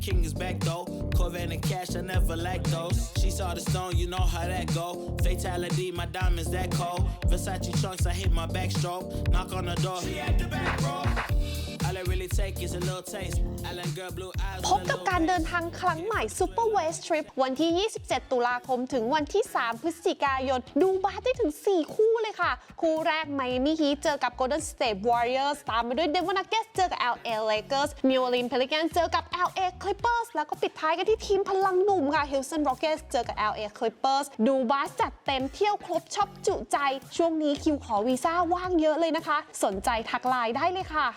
king is back though. Corvette and cash, I never lack those. She saw the stone, you know how that go. Fatality, my diamonds that cold. Versace trunks, I hit my backstroke. Knock on the door, she at the back. All I really take is a little taste. I let girl blue eyes. พบกับการเดินทางครั้งใหม่ Super West Trip วันที่ 27 ตุลาคมถึงวันที่ 3 พฤศจิกายน ดูบาสได้ถึง 4 คู่เลยค่ะ คู่แรก Miami Heat เจอกับ Golden State Warriors ตามไปด้วย Denver Nuggets เจอกับ LA Lakers New Orleans Pelicans เจอกับ LA Clippers แล้วก็ปิดท้ายกันที่ทีมพลังหนุ่มค่ะ Houston Rockets เจอกับ LA Clippers ดูบาสจัดเต็มเที่ยวครบชอบจุใจ ช่วงนี้คิวขอวีซ่าว่างเยอะเลยนะคะ สนใจทักไลน์ได้เลยค่ะ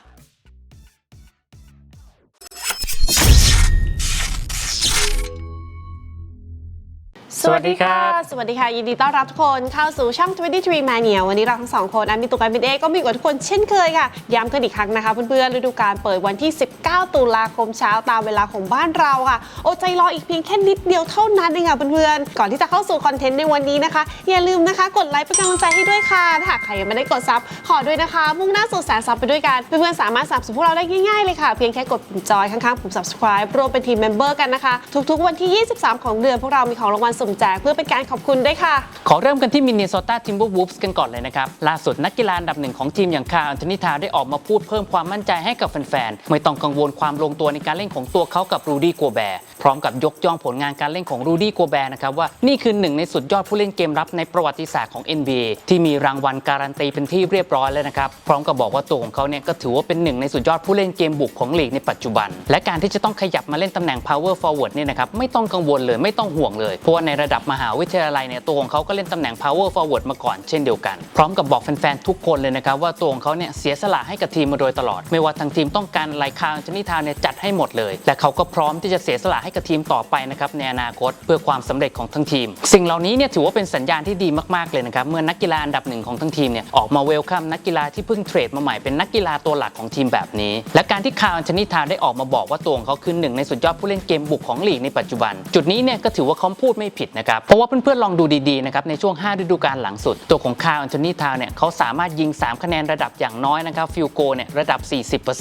สวัสดีครับสวัสดีค่ะ ยินดีต้อนรับทุกคนเข้าสู่ช่อง 23 Mania วันนี้เราทั้งสองคนอันมีตุกันมินเอก็มีกับทุกคนเช่นเคยค่ะ ย้ำกันอีกครั้งนะคะเพื่อนๆฤดูกาลเปิดวันที่ 19 ตุลาคมเช้าตามเวลาของบ้านเราค่ะ โอใจรออีกเพียงแค่นิดเดียวเท่านั้นเองค่ะเพื่อนๆ ก่อนที่จะเข้าสู่คอนเทนต์ในวันนี้นะคะ อย่าลืมนะคะกดไลค์เป็นกำลังใจให้ด้วยค่ะถ้าหากใครยังไม่ได้กดซับขอด้วยนะคะ มุ่งหน้าสู่แสนซับไปด้วยกัน เพื่อนๆสามารถสับสนุนพวกเราได้ง่ายๆเลยค่ะ เพียงแค่กดปุ่มจอยข้างๆปุ่ม subscribe รวมเป็นทีมเมมเบอร์กันนะคะทุกๆ วันที่ 23 ของเดือนพวกเรามีของรางวัลสุ่มแจกเพื่อเป็นการขอบคุณด้วยค่ะ ขอเริ่มกันที่มินนิโซตาทิมเบอร์วูฟส์กันก่อนเลยนะครับ ล่าสุดนักกีฬาอันดับหนึ่งของทีมอย่างคาร์อันโทนิทาวได้ออกมาพูดเพิ่มความมั่นใจให้กับแฟนๆ ไม่ต้องกังวลความลงตัวในการเล่นของตัวเขากับรูดี้กัวแบร์พร้อมกับยกย่องผลงานการเล่นของรูดี้กัวแบร์นะครับว่านี่คือหนึ่งในสุดยอดผู้เล่นเกมรับในประวัติศาสตร์ของ NBA ที่มีรางวัลการันตีเป็นที่เรียบร้อยแล้วนะครับพร้อมกับบอกว่าตัวของเขาเนี่ยก็ถือว่าเป็นหนึ่งในสุดยอดผู้เล่นเกมบุกของลีกในปัจจุบัน และการที่จะต้องขยับมาเล่นตำแหน่ง power forward เนี่ยนะครับไม่ต้องกังวลเลยไม่ต้องห่วงเลยเพราะว่าในระดับมหาวิทยาลัยเนี่ยตัวของเขาก็เล่นตำแหน่ง power forward มาก่อนเช่นเดียวกัน พร้อมกับบอกแฟนๆ ทุกคนเลยนะครับว่าตัวของเขาเนี่ยเสียสละให้กับทีมมาโดยตลอด ไม่ว่าทางทีมต้องการอะไรคาร์ชนิทาวเนี่ยจัดให้หมดเลย และเขาก็พร้อมที่จะเสียสละให้กับทีมต่อไปนะครับในอนาคตเพื่อความสำเร็จของทั้งทีม สิ่งเหล่านี้เนี่ยถือว่าเป็นสัญญาณที่ดีมากๆเลยนะครับเมื่อนักกีฬาอันดับหนึ่งของทั้งทีมเนี่ยออกมาเวลคัมนักกีฬาที่เพิ่งเทรดมาใหม่เป็นนักกีฬาตัวหลักของทีมแบบนี้ และการที่คาร์ชนิทาวได้ออกมาบอกว่าตัวของเขาคือหนึ่งในสุดยอดผู้เล่นเกมบุกของลีกในปัจจุบัน จุดนี้เนี่ยก็ถือว่าเขาพูดไม่ผิดนะครับ เพราะว่าเพื่อนๆ ลองดูดีๆ นะครับ ในช่วง 5 ฤดูกาลหลังสุด ตัวของคาร์อันโทนีทาวเนี่ยเขาสามารถยิง 3 คะแนนระดับอย่างน้อยนะครับฟิลโกเนี่ยระดับ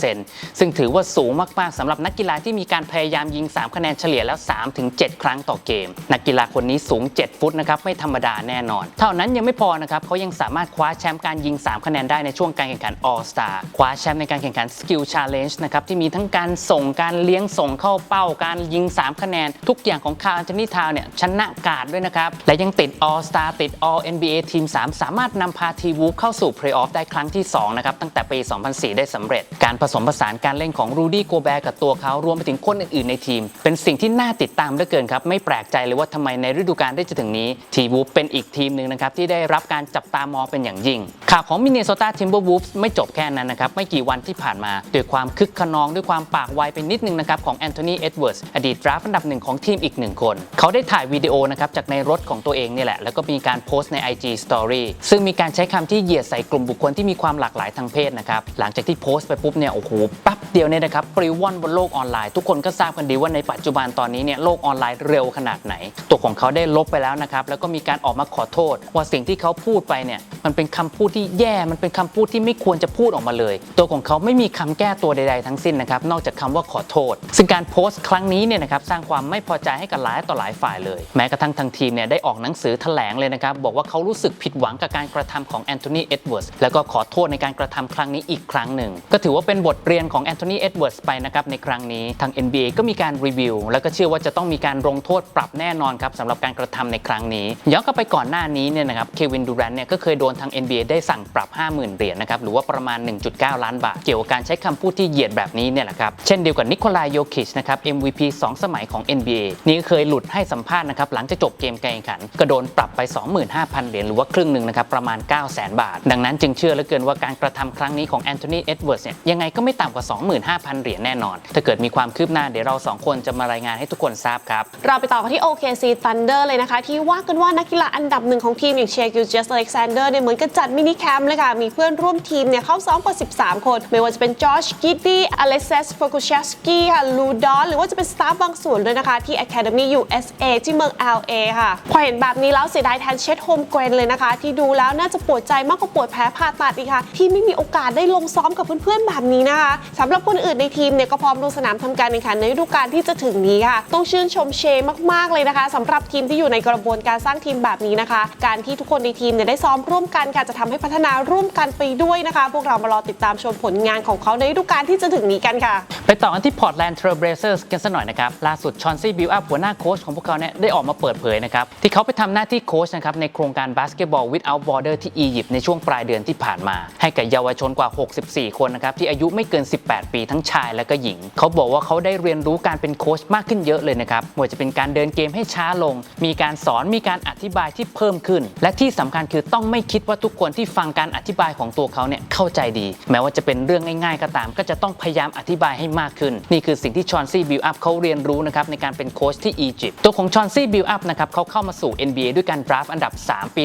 40%ซึ่งถือว่าสูงมากๆสำหรับนักกีฬาที่มีการพยายามยิง 3 คะแนนเฉลี่ยแล้ว 3-7 ครั้งต่อเกม นักกีฬาคนนี้สูง 7 ฟุตนะครับไม่ธรรมดาแน่นอน เท่านั้นยังไม่พอนะครับเขายังสามารถคว้าแชมป์การยิง 3 คะแนนได้ในช่วงการแข่งขัน All Star คว้าแชมป์ในการแข่งขัน Skill Challenge นะครับที่มีทั้งการส่งการเลี้ยงส่งเข้าเป้าการยิง 3 คะแนน ทุกอย่างของคาร์อันโทนีทาวเนี่ยชนะการ์ดด้วยนะครับ และยังติด All Star ติด All NBA ทีม 3 สามารถนำพาทีวูฟเข้าสู่เพลย์ออฟได้ครั้งที่ 2 นะครับ ตั้งแต่ปี 2004 ได้สำเร็จ การผสมผสานการเล่นของรูดี้โกแบร์กับตัวเขารวมไปถึงคนอื่นๆในทีม เป็นสิ่งที่น่าติดตามเหลือเกินครับ ไม่แปลกใจเลยว่าทำไมในฤดูกาลที่จะถึงนี้ทีวูฟเป็นอีกทีมหนึ่งนะครับที่ได้รับการจับตามองเป็นอย่างยิ่งข่าวของมินนิโซตาทิมเบอร์วูฟไม่จบแค่นั้นนะครับไม่กี่วันที่ผ่านมาด้วยความคึกขนองด้วยความปากไวไปนิดนึงนะครับของแอนโทนีเอ็ดเวิร์สอดีตดราฟต์อันดับหนึ่งของทีมอีกหนึ่งคน เขาได้ถ่ายวิดีโอนะครับจากในรถของตัวเองนี่แหละ แล้วก็มีการโพสต์ใน IG Story ซึ่งมีการใช้คำที่เหยียดใส่กลุ่มบุคคลที่มีความหลากหลายทางเพศนะครับหลังจากที่โพสต์ไปปุ๊บเนี่ยโอ้โหแป๊บเดียวเนี่ยนะครับปลิวว่อนบนโลกออนไลน์ทุกคนก็ทราบกันดีว่าในปัจจุบันตอนนี้เนี่ยโลกออนไลน์เร็วขนาดไหน ตัวของเขาได้ลบไปแล้วนะครับแล้วก็มีการออกมาขอโทษ ว่าสิ่งที่เขาพูดไปเนี่ยมันเป็นคำพูดที่แย่มันเป็นคำพูดที่ไม่ควรจะพูดออกมาเลย ตัวของเขาไม่มีคำแก้ตัวใดๆทั้งสิ้นนะครับนอกจากคำว่าขอโทษ ซึ่งการโพสต์ครั้งนี้เนี่ยนะครับสร้างความไม่พอใจให้กับหลายต่อหลายฝ่ายเลยแม้กระทั่งทางทีมเนี่ยได้ออกหนังสือแถลงเลยนะครับ บอกว่าเขารู้สึกผิดหวังกับการกระทำของแอนโทนีเอ็ดเวิร์สแล้วก็ขอโทษในการกระทำครั้งนี้อีกครั้งหนึ่ง ก็ถือว่าเป็นบทเรียนของแอนโทนีเอ็ดเวิร์สไปนะครับในครั้งนี้ทาง NBA ก็มีการรีวิว แล้วก็เชื่อว่าจะต้องมีการลงโทษปรับแน่นอนครับสำหรับการกระทำในครั้งนี้ย้อนกลับไปก่อนหน้านี้เนี่ยนะครับเควินดูแรนเนี่ยก็เคยโดนทาง NBA ได้สั่งปรับ 50,000เหรียญนะครับหรือว่าประมาณ 1.9 ล้านบาท เกี่ยวกับการใช้คำพูดที่เหยียดแบบนี้เนี่ยแหละครับเช่นเดียวกับนิโคลายโยคิชนะครับ MVP 2 สมัยของ NBA นี่เคยหลุดให้สัมภาษณ์นะครับหลังจากจบเกมการแข่งขัน ก็โดนปรับไป 25,000 เหรียญหรือว่าครึ่งหนึ่งนะครับประมาณ 900,000 บาท ดังนั้นจึงเชื่อเหลือเกินว่าการกระทำครั้งนี้ของแอนโทนีเอ็ดเวิร์ดเนี่ยยังไงก็ไม่ต่ำกว่า 25,000 เหรียญแน่นอน ถ้าเกิดมีความคืบหน้าเดี๋ยวเราสองคนจะมารายงานให้ทุกคนทราบครับเราไปต่อกันที่ OKC Thunder เลยนะคะ ที่ว่ากันว่านักกีฬาอันดับหนึ่งของทีมอย่างเชคิวเจสอเล็กซานเดอร์เนี่ยเหมือนกับจัดมินิแคมป์เลยค่ะมีเพื่อนร่วมทีมเนี่ยเข้าซ้อมกว่า 13 คน ไม่ว่าจะเป็นจอร์จกิตตี้อเล็กซัสโฟกุชสกี้ค่ะลูดอนหรือว่าจะเป็นสตาฟบางส่วนด้วยนะคะที่ Academy USA ที่เมือง LA ค่ะ พอเห็นแบบนี้แล้วเสียดายแทนเชดโฮมเกรนเลยนะคะ ที่ดูแล้วน่าจะปวดใจมากกว่าปวดแผลผ่าตัดอีกค่ะ ที่ไม่มีโอกาสได้ลงซ้อมกับเพื่อนๆแบบนี้นะคะสำหรับคนอื่นในทีมเนี่ยก็พร้อมลงสนามทำการแข่งขันในฤดูกาลที่จะถึงนี้ค่ะ ต้องชื่นชมเชมากๆเลยนะคะสำหรับทีมที่อยู่ในกระบวนการสร้างทีมแบบนี้นะคะ การที่ทุกคนในทีมเนี่ยได้ซ้อมร่วมกันค่ะจะทำให้พัฒนาร่วมกันไปด้วยนะคะ พวกเรามารอติดตามชมผลงานของเขาในฤดูกาลที่จะถึงนี้กันค่ะ ไปต่อกันที่ Portland Trail Blazers กันสักหน่อยนะครับล่าสุดชอนซี่บิลอัพหัวหน้าโค้ชของพวกเขาเนี่ยได้ออกมาเปิดเผยนะครับที่เขาไปทำหน้าที่โค้ชนะครับในโครงการ Basketball Without Border ที่อียิปต์ในช่วงปลายเดือนที่ผ่านมา ให้กับเยาวชนกว่า 64 คนนะครับที่อายุไม่เกิน 18 ปีทั้งชายและก็หญิง เขาบอกว่าเขาได้เรียนรู้การเป็นโค้ชมากขึ้นเยอะเลยนะครับไม่ว่าจะเป็นการเดินเกมให้ช้าลง มีการสอนมีการอธิบายที่เพิ่มขึ้น และที่สำคัญคือต้องไม่คิดว่าทุกคนที่ฟังการอธิบายของตัวเขาเนี่ยเข้าใจดี แม้ว่าจะเป็นเรื่องง่ายๆก็ตาม ก็จะต้องพยายามอธิบายให้มากขึ้น นี่คือสิ่งที่ชอนซี่บิลอัพเขาเรียนรู้นะครับในการเป็นโค้ชที่อียิปต์ตัวของชอนซี่บิลอัพนะครับเขาเข้ามาสู่ NBA ด้วยการดราฟอันดับ 3 ปี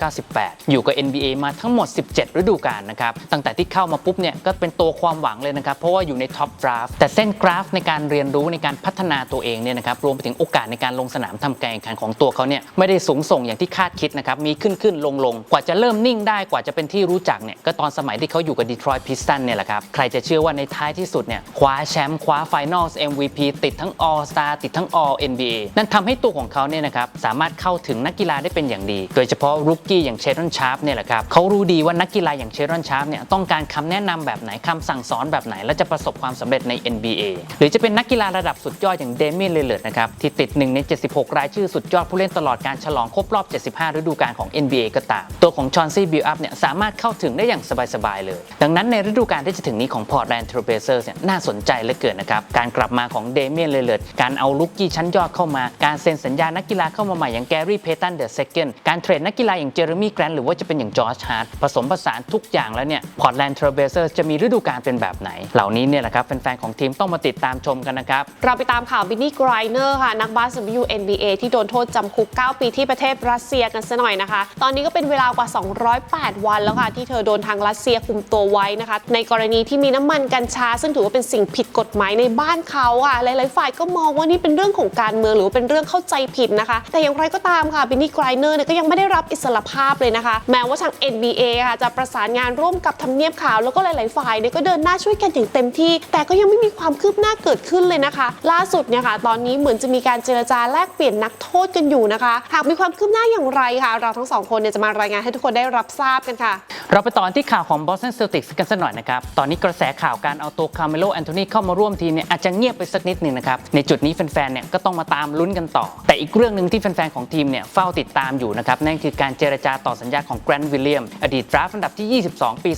1998 อยู่กับ NBA มาทั้งหมด 17 ฤดูกาลนะครับ ตั้งแต่ที่เข้ามาปุ๊บเนี่ยก็เป็นตัวความหวังเลยนะครับ เพราะว่าอยู่ในท็อปดราฟแต่เส้นกราฟในการเรียนรู้ในการพัฒนาตัวเองเนี่ยนะครับรวมไปถึงโอกาสในการลงสนามทำการแข่งขันของตัวเขาเนี่ยไม่ได้สูงส่งอย่างที่คาดคิดนะครับมีขึ้นขึ้นลงลงกว่าจะเริ่มนิ่งได้กว่าจะเป็นที่รู้จักเนี่ยก็ตอนสมัยที่เขาอยู่กับดีทรอยต์พิสตันเนี่ยแหละครับใครจะเชื่อว่าในท้ายที่สุดเนี่ยคว้าแชมป์คว้าไฟนอล MVP ติดทั้ง All Star ติดทั้ง All NBA นั่นทำให้ตัวของเขาเนี่ยนะครับสามารถเข้าถึงนักกีฬาได้เป็นอย่างดี โดยเฉพาะรุกกี้อย่างเชรอนชาร์ปเนี่ยแหละครับเขารู้ดีว่านักกีฬาอย่างเชรอนชาร์ปเนี่ยต้องการคำแนะนำแบบไหนคำสั่งสอนแบบไหน และจะประสบความสำเร็จใน NBA หรือจะเป็นนักกีฬาระดับสุดยอดอย่างเดมีนเลเลอร์นะครับที่ติดหนึ่งใน76 รายชื่อสุดยอดผู้เล่นตลอดการฉลองครบรอบ 75 ฤดูกาลของ NBA ก็ตาม ตัวของชอนซี่บิลอัพเนี่ยสามารถเข้าถึงได้อย่างสบายๆเลย ดังนั้นในฤดูกาลที่จะถึงนี้ของ Portland Trail Blazers เนี่ยน่าสนใจเหลือเกินนะครับการกลับมาของเดมียนเลเลอร์การเอาลุกกี้ชั้นยอดเข้ามาการเซ็นสัญญานักกีฬาเข้ามาใหม่อย่างแกรี่ เพตัน เดอะเซคันการเทรดนักกีฬาอย่างเจอร์มี่แกรนหรือว่าจะเป็นอย่างจอร์จฮาร์ดผสมผสานทุกอย่างแล้วเนี่ย Portland Trail Blazers จะมีฤดูกาลเป็นแบบไหน เหล่านี้เนี่ยแหละครับแฟนๆของทีมต้องมาติดตามชมกันนะครับ เราไปตามข่าวบินนี่ไกรเนอร์ค่ะ นักบาส WNBA ที่โดนโทษจำคุก 9 ปีที่ประเทศรัสเซียกันซะหน่อยนะคะ ตอนนี้ก็เป็นเวลากว่า 208 วันแล้วค่ะที่เธอโดนทางรัสเซียคุมตัวไว้นะคะ ในกรณีที่มีน้ำมันกัญชา ซึ่งถือว่าเป็นสิ่งผิดกฎหมายในบ้านเขาค่ะหลายๆฝ่ายก็มองว่านี่เป็นเรื่องของการเมืองหรือว่าเป็นเรื่องเข้าใจผิดนะคะ แต่อย่างไรก็ตามค่ะบินนี่ไกรเนอร์เนี่ยก็ยังไม่ได้รับอิสรภาพเลยนะคะ แม้ว่าทาง NBA ค่ะจะประสานงานร่วมกับทำเนียบข่าวแล้วก็หลาย ๆ ฝ่ายเนี่ยก็เดินหน้าช่วยกันอย่างเต็มที่ แต่ก็ยังไม่มีความคืบหน้าเกิดขึ้นเลยนะคะ ล่าสุดเนี่ยค่ะตอนนี้เหมือนจะมีการเจรจาแลกเปลี่ยนนักโทษกันอยู่นะคะ หากมีความคืบหน้าอย่างไรค่ะ เราทั้งสองคนเนี่ยจะมารายงานให้ทุกคนได้รับทราบกันค่ะ เราไปต่อที่ข่าวของ Boston Celtics กันสักหน่อยนะครับ ตอนนี้กระแสข่าวการเอาตัวคาร์เมโลแอนโทนีเข้ามาร่วมทีมเนี่ยอาจจะเงียบไปสักนิดหนึ่งนะครับ ในจุดนี้แฟนๆ เนี่ยก็ต้องมาตามลุ้นกันต่อ แต่อีกเรื่องหนึ่งที่แฟนๆของทีมเนี่ยเฝ้าติดตามอยู่นะครับนั่นคือการเจรจาต่อสัญญาของแกรนด์วิลเลียมอดีตดราฟต์อันดับที่ 22 ปี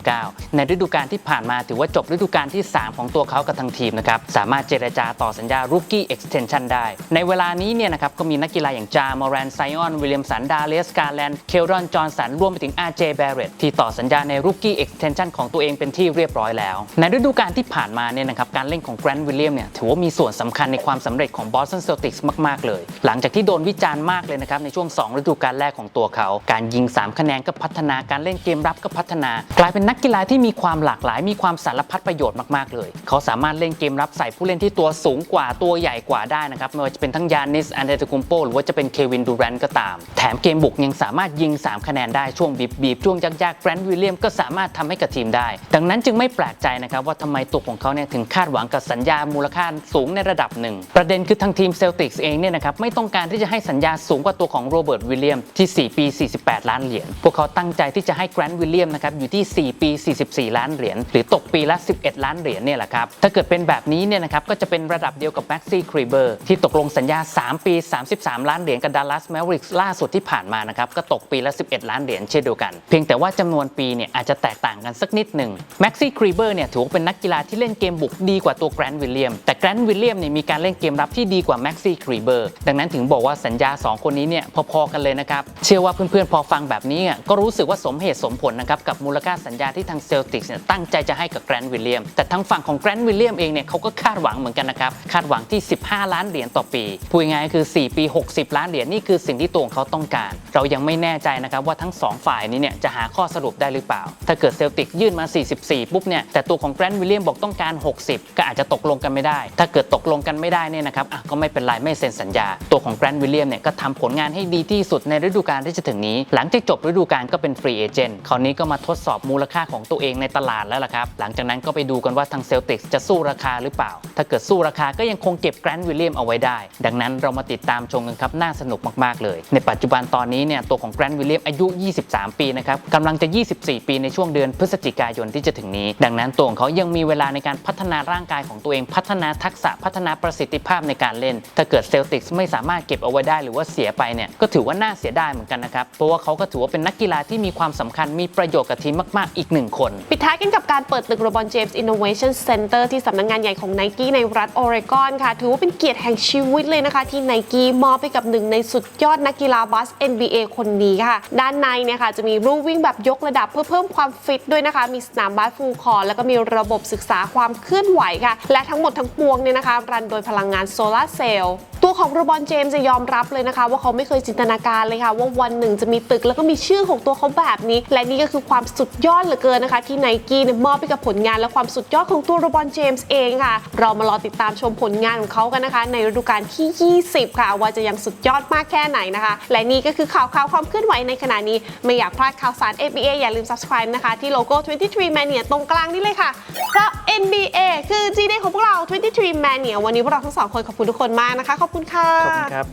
2019 ในฤดูกาลที่ผ่านมาถือว่าจบฤดูกาลที่ 3 ของตัวเขากับทางทีมนะครับสามารถเจรจาต่อสัญญา Rookie Extension ได้ ในเวลานี้เนี่ยนะครับก็มีนักกีฬาอย่างจามอรันไซออนวิลเลียมสันดาเลสกาแลนเคลรอนจอห์นสันรวมไปถึง RJ Barrett ที่ต่อสัญญาใน Rookie Extension ของตัวเองเป็นที่เรียบร้อยแล้ว ในฤดูกาลที่ผ่านมาเนี่ยนะครับการเล่นของแกรนด์วิลเลียมเนี่ยถือว่ามีส่วนสำคัญในความสำเร็จของ Boston Celtics มากๆเลยหลังจากที่โดนวิจารณ์มากเลยนะครับในช่วง 2 ฤดูกาลแรกของตัวเขา การยิง 3 คะแนนก็พัฒนาการเล่นเกมรับก็พัฒนา กลายเป็นนักกีฬาที่มีความหลากหลาย มีความสารพัดประโยชน์มากๆเลย เขาสามารถเล่นเกมรับใส่ผู้เล่นที่ตัวสูงกว่าตัวใหญ่กว่าได้นะครับไม่ว่าจะเป็นทั้งยานิสอันเดตคุมโปหรือว่าจะเป็นเควินดูแรนก็ตาม แถมเกมบุกยังสามารถยิง 3 คะแนนได้ช่วงบีบบีบช่วงยากๆแกรนด์วิลเลียมก็สามารถทำให้กับทีมได้ ดังนั้นจึงไม่แปลกใจนะครับว่าทำไมตัวของเขาเนี่ยถึงคาดหวังกับสัญญามูลค่าสูงในระดับหนึ่งประเด็นคือทางทีมเซลติกส์เองเนี่ยนะครับไม่ต้องการที่จะให้สัญญาสูงกว่าตัวของโรเบิร์ตวิลเลียมที่ 4 ปี 48 ล้านเหรียญพวกเขาตั้งใจที่จะให้แกรนด์วิลเลียมนะครับอยู่ที่ 4 ปี 44 ล้านเหรียญหรือตกปีละ 11 ล้านเหรียญเนี่ยแหละครับถ้าเกิดเป็นแบบนี้เนี่ยนะครับก็จะเป็นระดับเดียวกับแม็กซี่ครีเบอร์ที่ตกลงสัญญา 3 ปี 33 ล้านเหรียญกับดัลลัสแมวริกส์ล่าสุดที่ผ่านมานะครับก็ตกปีละ 11 ล้านเหรียญเช่นเดียวกัน เพียงแต่ว่าจำนวนปีเนี่ยอาจจะแตกต่างกันสักนิดหนึ่งแม็กซี่ครีเบอร์เนี่ยถือว่าเป็นนักกีฬาที่เล่นเกมบุกดีกว่าตัวแกรนด์วิลเลียมแต่แกรนด์วิลเลียมเนี่ยมีการเล่นเกมรับที่ดีกว่าแม็กซี่ครีเบอร์ดังนั้นถึงบอกว่าสัญญา 2 คนนี้เนี่ยพอๆกันเลยนะครับ เชื่อว่าเพื่อนๆพอฟังแบบนี้อะก็รู้สึกว่าสมเหตุสมผลนะครับกับมูลค่าสัญญาที่ทางเซลติกเนี่ยตั้งใจจะให้กับแกรนด์วิลเลียมแต่ทางฝั่งของแกรนด์วิลเลียมเองเนี่ยเขาก็คาดหวังเหมือนกันนะครับคาดหวังที่ 15 ล้านเหรียญต่อปีพูดง่ายๆคือ 4 ปี 60 ล้านเหรียญนี่คือสิ่งที่ตัวของเขาต้องการ เรายังไม่แน่ใจนะครับว่าทั้ง 2 ฝ่ายนี้เนี่ยจะหาข้อสรุปได้หรือเปล่า ถ้าเกิดเซลติกยื่นมา 44 ปุ๊บเนี่ยแต่ตัวของแกรนด์วิลเลียมบอกต้องการ 60 ก็อาจจะตกลงกันไม่ได้ ถ้าเกิดตกลงกันไม่ได้เนี่ยนะครับอะก็ไม่เป็นไรไม่เซ็นสัญญาตัวของแกรนด์วิลเลียมเนี่ยก็ทำผลงานให้ดีที่สุดในฤดูกาลที่จะถึงนี้ หลังจากจบฤดูกาลก็เป็นฟรีเอเจนต์คราวนี้ก็มาทดสอบมูลค่าของตัวเองในตลาดแล้วล่ะครับ หลังจากนั้นก็ไปดูกันว่าทางเซลติกจะสู้ราคาหรือเปล่า ถ้าเกิดสู้ราคาก็ยังคงเก็บแกรนด์วิลเลียมเอาไว้ได้ ดังนั้นเรามาติดตามชมกันครับน่าสนุกมากๆเลย ในปัจจุบันตอนนี้เนี่ยตัวของแกรนด์วิลเลียมอายุ 23 ปีนะครับกำลังจะ 24 ปีในช่วงเดือนพฤศจิกายนที่จะถึงนี้ ดังนั้นตัวของเขายังมีเวลาในการพัฒนาร่างกายของตัวเองพัฒนาทักษะพัฒนาประสิทธิภาพในการเล่น ถ้าเกิดเซลติกสไม่สามารถเก็บเอาไว้ได้หรือว่าเสียไปเนี่ยก็ถือว่าน่าเสียดายเหมือนกันนะครับเพราะว่าเขาก็ถือว่าเป็นนักกีฬาที่มีความสำคัญมีประโยชน์กับทีมมากๆ อีกหนึ่งคน ปิดท้ายกันกับการเปิดตึกโรบอนเจมส์ Innovation Center ที่สำนักงานใหญ่ของ Nike ในรัฐโอเรกอนค่ะถือว่าเป็นเกียรติแห่งชีวิตเลยนะคะ ที่ Nike มอบให้กับหนึ่งในสุดยอดนักกีฬาบาส NBA คนนี้ค่ะ ด้านในเนี่ยค่ะจะมีรูวิ่งแบบยกระดับเพื่อเพิ่มความฟิตด้วยนะคะ มีสนามบาสฟูลคอร์แล้วก็มีระบบศึกษาความเคลื่อนไหวค่ะ และทั้งหมดทั้งปวงเนี่ยนะคะรันโดยพลังงานโซลาเซลล์ ตัวของโรบอนเจมส์จะยอมรับเลยนะคะ ว่าเขาไม่เคยจินตนาการเลยค่ะ ว่าวันหนึ่งจะมีตึกแล้วก็มีชื่อของตัวเขาแบบนี้ และนี่ก็คือความสุดยอดเหลือเกินนะคะ ที่ไนกี้เนี่ยมอบให้กับผลงานและความสุดยอดของตัวโรบอนเจมส์เองค่ะ เรามารอติดตามชมผลงานของเขากันนะคะ ในฤดูกาลที่ 20 ค่ะ ว่าจะยังสุดยอดมากแค่ไหนนะคะ และนี่ก็คือข่าวข่าวความเคลื่อนไหวในขณะนี้ไม่อยากพลาดข่าวสาร NBA อย่าลืม subscribe นะคะที่โลโก้ 23 Mania ตรงกลางนี่เลยค่ะเพราะ NBA คือ G Day ของพวกเรา 23 Mania วันนี้พวกเราทั้งสองคนขอบคุณทุกคนมากนะคะขอบคุณค่ะ ขอบคุณครับ